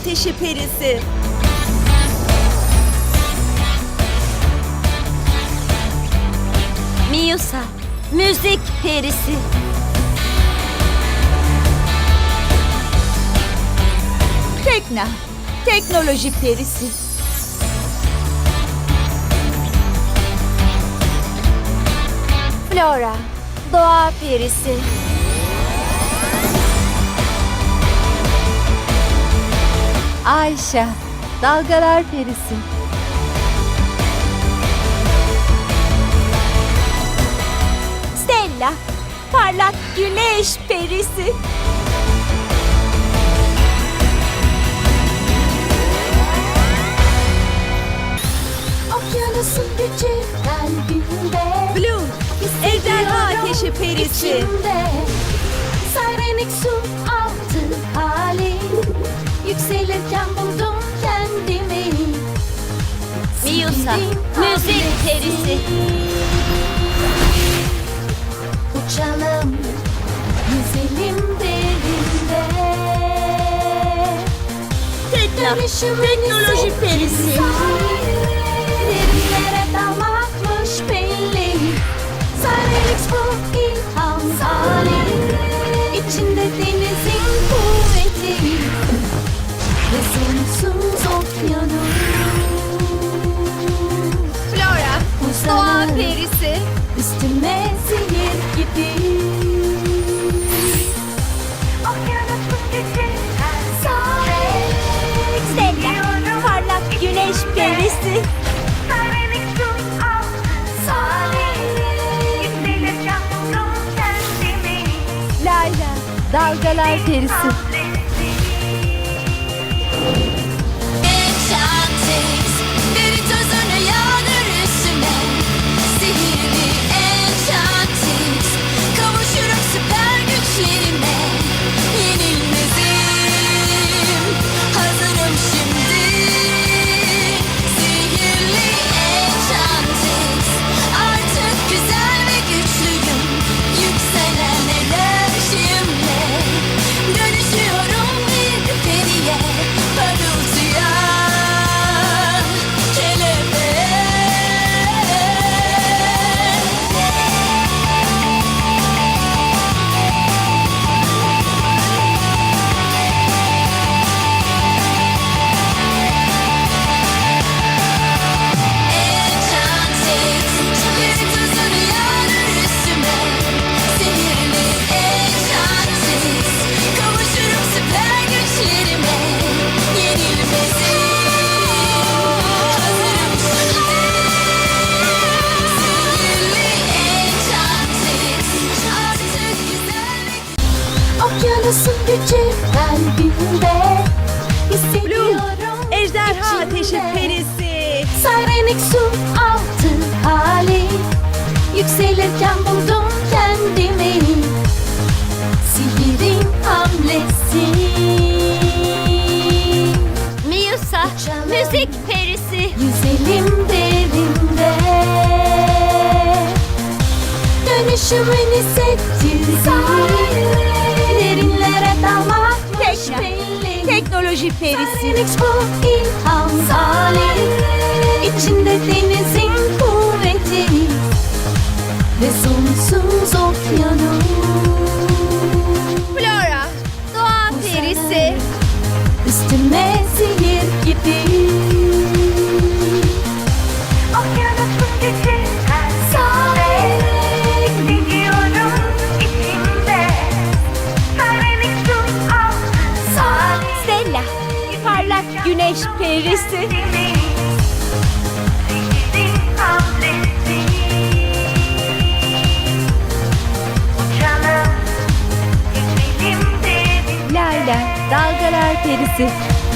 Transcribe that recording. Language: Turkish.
ateşi perisi. Miusa, müzik perisi. Tekna, teknoloji perisi. Flora, doğa perisi. Ayşe, dalgalar perisi. Stella, parlak güneş perisi. Okyanusun gücü kalbimde Blue, ejderha ateşi perisi. içimde Sirenik su altı hali Yükselirken buldum kendimi. Miusa, müzik perisi. Uçalım Yüzelim derinde. Tekna, teknoloji perisi. Derinlere dalmakmış belli. Sirenix bu ilham Üstüme zehir gibi parlak güneş perisi. Layla, dalgalar perisi. Yükselirken buldum kendimi. Sihirin hamlesi. Miusa, müzik perisi. Yüzelim derinde. Dönüşümün hissettirdiği Derinlere belli teknoloji perisi. Sirenix bu ilham. Hali Üstüme zehir gibi dalgalar